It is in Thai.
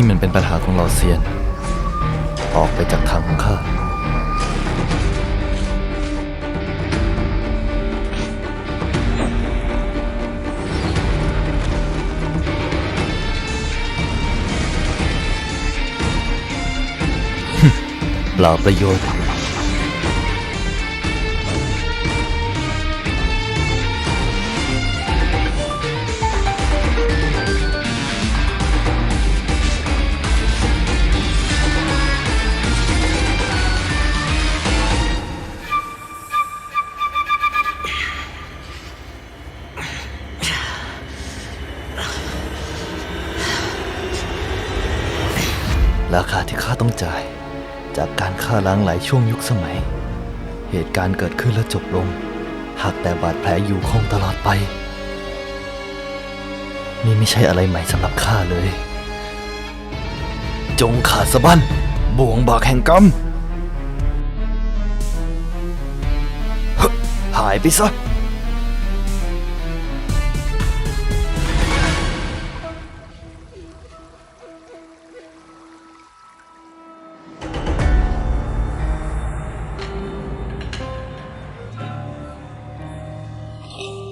นี่มันเป็นปัญหาของเราเซียน ออกไปจากทางของข้าเปล่าประโยชน์ ราคาที่ข้าต้องจ่าย จากการฆ่าล้างหลายช่วงยุคสมัย เหตุการณ์เกิดขึ้นและจบลง หากแต่บาดแผลอยู่คงตลอดไป นี่ไม่ใช่อะไรใหม่สำหรับข้าเลย จงขาดสะบั้นบ่วงบากแห่งกรรมหายไปซะ Oh.